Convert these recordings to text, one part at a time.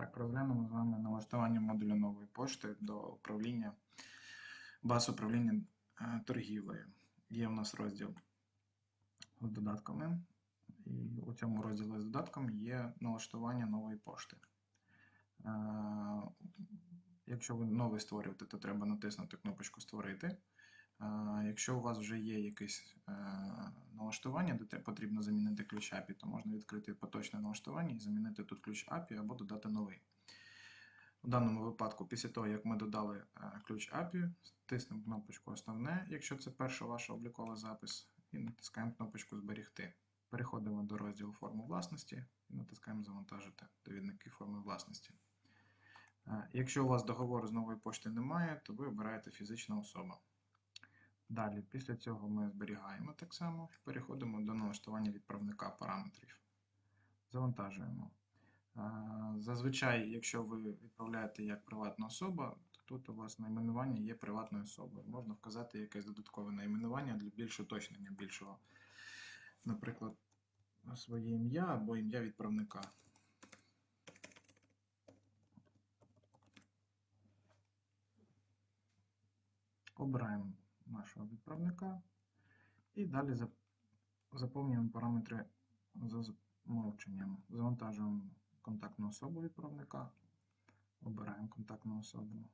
Так, розглянемо з вами налаштування модулю нової пошти до управління баз управління е, торгівлею. Є у нас розділ з додатками, і у цьому розділі з додатками є налаштування нової пошти. Е, Якщо ви новий створюєте, то треба натиснути кнопочку Створити. Якщо у вас вже є якесь е, налаштування, де потрібно замінити ключ API, то можна відкрити поточне налаштування і замінити тут ключ API або додати новий. У даному випадку, після того, як ми додали е, ключ API, тиснемо кнопочку Основне, якщо це перший ваш обліковий запис, і натискаємо кнопочку Зберігти. Переходимо до розділу форми власності і натискаємо Завантажити довідники форми власності. Е, Якщо у вас договору з нової пошти немає, то ви обираєте фізична особа. Далі, після цього ми зберігаємо так само, переходимо до налаштування відправника параметрів. Завантажуємо. Зазвичай, якщо ви відправляєте як приватна особа, то тут у вас найменування є приватною особою. Можна вказати якесь додаткове найменування для більш уточнення більшого. Наприклад, своє ім'я або ім'я відправника. Обираємо нашого відправника і далі заповнюємо параметри за замовченням. Завантажуємо контактну особу відправника, обираємо контактну особу.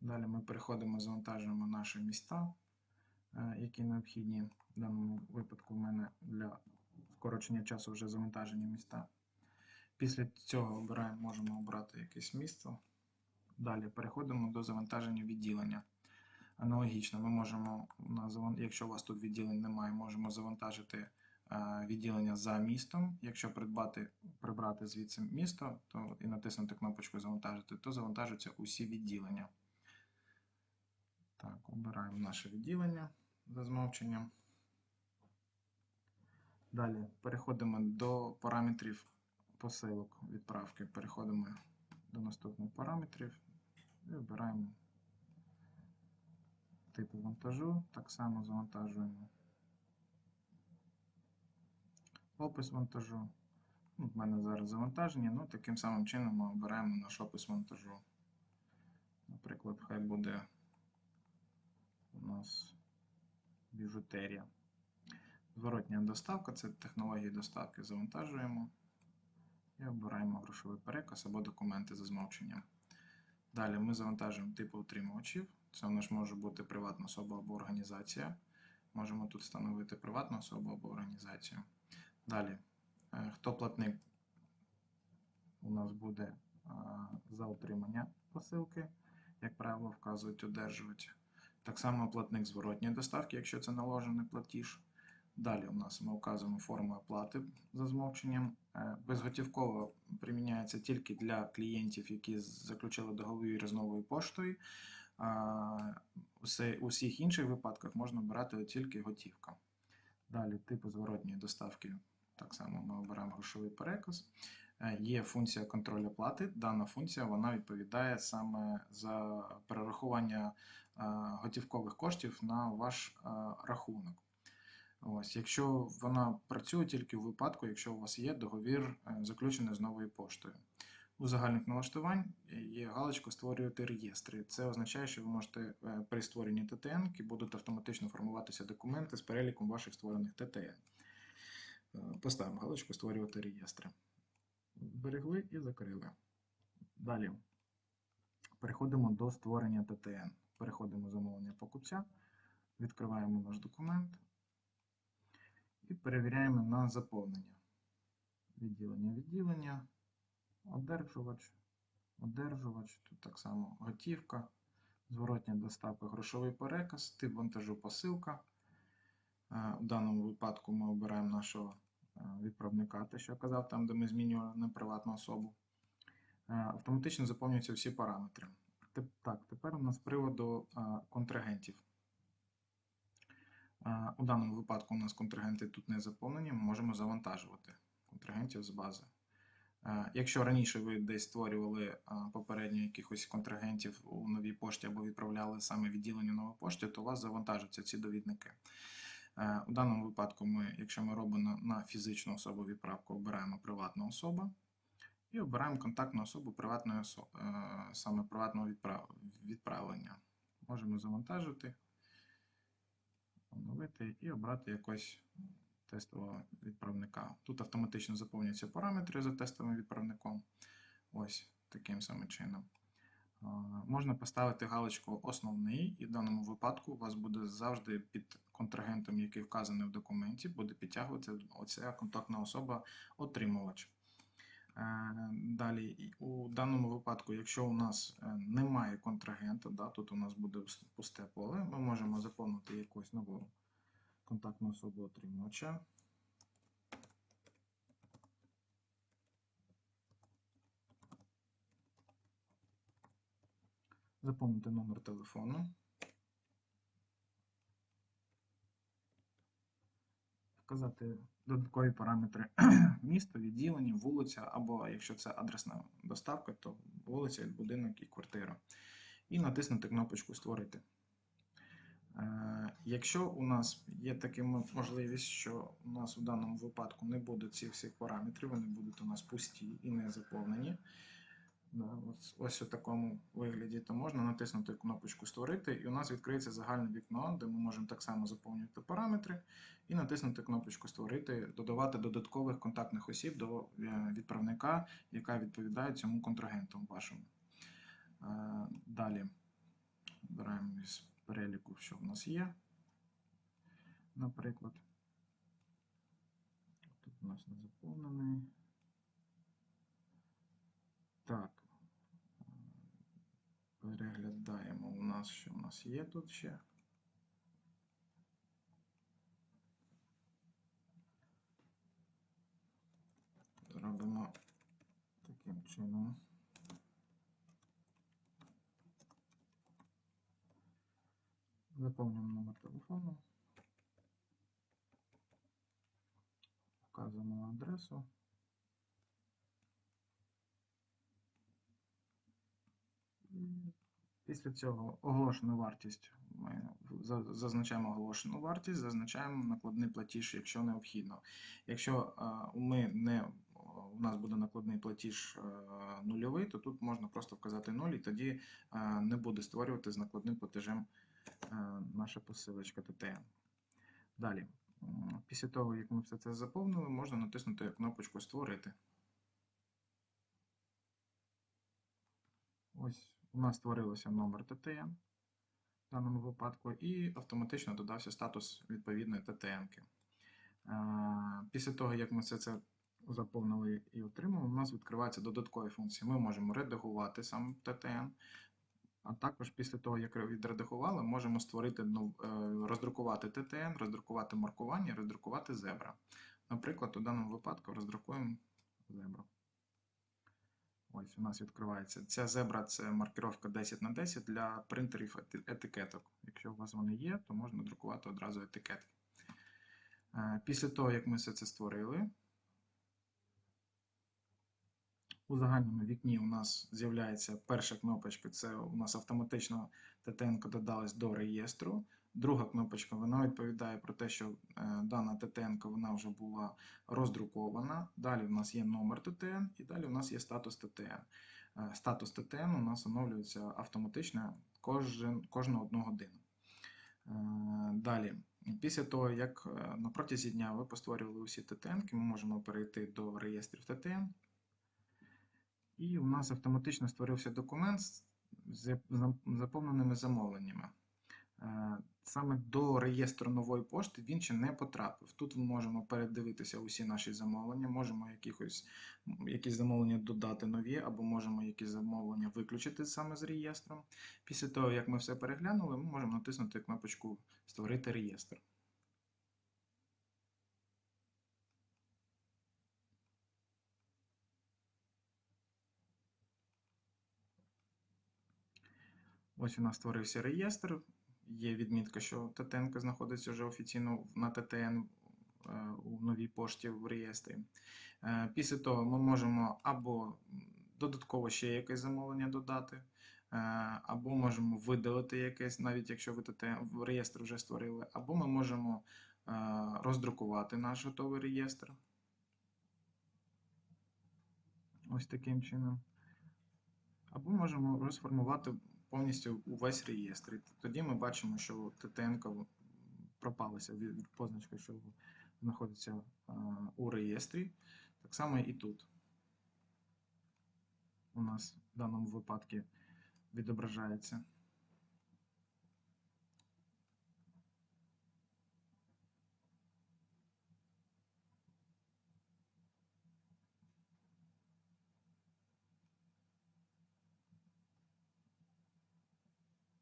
Далі ми переходимо, завантажуємо наші міста, е, які необхідні. В даному випадку в мене для скорочення часу вже завантажені міста. Після цього обираємо, можемо обрати якесь місто. Далі переходимо до завантаження відділення. Аналогічно, ми можемо, якщо у вас тут відділень немає, можемо завантажити е, відділення за містом. Якщо придбати, прибрати звідси місто то, і натиснути кнопочку Завантажити, то завантажуються усі відділення. Так, обираємо наше відділення за змовченням. Далі переходимо до параметрів посилок відправки. Переходимо до наступних параметрів і обираємо типу вантажу. Так само завантажуємо опис вантажу. Ну, В мене зараз завантаження, ну таким самим чином ми обираємо наш опис вантажу. Наприклад, хай буде у нас біжутерія. Зворотня доставка це технології доставки. Завантажуємо і обираємо грошовий переказ або документи за змовченням. Далі ми завантажуємо типи утримувачів. Це у нас може бути приватна особа або організація. Можемо тут встановити приватну особу або організацію. Далі, е, хто платник у нас буде за отримання посилки, як правило, вказують одержувач. Так само платник зворотньої доставки, якщо це наложений платіж. Далі у нас ми вказуємо форму оплати за змовченням. Е, Безготівково приміняється тільки для клієнтів, які заключили договір з новою поштою. У всіх інших випадках можна обирати тільки готівка. Далі, типу зворотньої доставки. Так само ми обираємо грошовий переказ. Е, Є функція контролю оплати. Дана функція вона відповідає саме за перерахування е, готівкових коштів на ваш е, рахунок. Ось, якщо вона працює тільки у випадку, якщо у вас є договір заключений з новою поштою. У загальних налаштувань є галочка Створювати реєстри. Це означає, що ви можете е, при створенні ТТН будуть автоматично формуватися документи з переліком ваших створених ТТН. Е, Поставимо галочку Створювати реєстри. Зберегли і закрили. Далі переходимо до створення ТТН. Переходимо замовлення покупця, відкриваємо наш документ і перевіряємо на заповнення. Відділення, відділення, одержувач, одержувач, тут так само готівка, зворотня доставка, грошовий переказ, тип вантажу посилка. Е, У даному випадку ми обираємо нашого е, відправника, те, що я казав, там, де ми змінювали на приватну особу. Е, Автоматично заповнюються всі параметри. Так, тепер у нас з приводу е, контрагентів. Е, У даному випадку у нас контрагенти тут не заповнені, ми можемо завантажувати контрагентів з бази. Е, Якщо раніше ви десь створювали е, попередньо якихось контрагентів у новій пошті або відправляли саме відділення нової пошти, то у вас завантажаться ці довідники. Е, У даному випадку, ми, якщо ми робимо на, фізичну особу відправку, обираємо приватна особа І обираємо контактну особу приватної осо... е, саме приватного відправлення. Можемо завантажити, оновити і обрати якось тестового відправника. Тут автоматично заповнюються параметри за тестовим відправником. Ось таким самим чином. Можна поставити галочку Основний, і в даному випадку у вас буде завжди під контрагентом, який вказаний в документі, буде підтягуватися оця контактна особа отримувач. Е, Далі, у даному випадку, якщо у нас е, немає контрагента, тут у нас буде пусте поле, ми можемо заповнити якусь нову контактну особу отримувача. Заповнити номер телефону. Вказати додаткові параметри місто, відділення, вулиця, або якщо це адресна доставка, то вулиця, будинок і квартира. І натиснути кнопочку Створити. Е, Якщо у нас є така можливість, що у нас у даному випадку не буде цих всіх параметрів, вони будуть у нас пусті і не заповнені. Ось, у такому вигляді, то можна натиснути кнопочку Створити, і у нас відкриється загальне вікно, де ми можемо так само заповнювати параметри, і натиснути кнопочку Створити, додавати додаткових контактних осіб до е, відправника, яка відповідає цьому контрагенту вашому. Е, Далі обираємо із переліку, що в нас є. Наприклад, тут у нас не заповнений. Так. Переглядаємо у нас, що у нас є тут ще. Робимо таким чином. Заповнюємо номер телефону. Вказуємо адресу. Після цього оголошену вартість. Ми зазначаємо оголошену вартість, зазначаємо накладний платіж, якщо необхідно. Якщо е, ми не, у нас буде накладний платіж е, нульовий, то тут можна просто вказати 0 і тоді е, не буде створювати з накладним платежем наша посилочка ТТН. Далі, після того, як ми все це заповнили, можна натиснути кнопочку Створити. Ось у нас створилося номер ТТН в даному випадку, і автоматично додався статус відповідної ТТН-ки. Е, Після того, як ми все це заповнили і отримали, у нас відкриваються додаткові функції. Ми можемо редагувати сам ТТН, а також після того, як відредагували, можемо створити е, роздрукувати ТТН, роздрукувати маркування, роздрукувати зебра. Наприклад, у даному випадку роздрукуємо зебру. Ось у нас відкривається. Ця зебра це маркировка 10 на 10 для принтерів етикеток. Якщо у вас вони є, то можна друкувати одразу етикетки. Е, Після того, як ми все це створили, у загальному вікні у нас з'являється перша кнопочка, це у нас автоматично ТТН додалась до реєстру. Друга кнопочка вона відповідає про те, що е, дана ТТН вона вже була роздрукована. Далі у нас є номер ТТН і далі у нас є статус ТТН. Е, Статус ТТН у нас оновлюється автоматично кожен, кожну одну годину. Е, Далі, після того, як на протязі дня ви постворювали усі ТТН, ми можемо перейти до реєстрів ТТН. І у нас автоматично створився документ з заповненими замовленнями. Е, Саме до реєстру нової пошти він ще не потрапив. Тут ми можемо передивитися усі наші замовлення, можемо якихось, якісь замовлення додати нові, або можемо якісь замовлення виключити саме з реєстру. Після того, як ми все переглянули, ми можемо натиснути кнопочку Створити реєстр. Ось у нас створився реєстр. Є відмітка, що ТТН знаходиться вже офіційно на ТТН е, у новій пошті в реєстрі. Е, Після того ми можемо або додатково ще якесь замовлення додати, е, або можемо видалити якесь, навіть якщо ви ТТН реєстр вже створили, або ми можемо роздрукувати наш готовий реєстр. Ось таким чином. Або можемо розформувати повністю увесь реєстр. І Тоді ми бачимо, що ТТН пропалася від позначки, що знаходиться у реєстрі. Так само і тут. У нас в даному випадку відображається.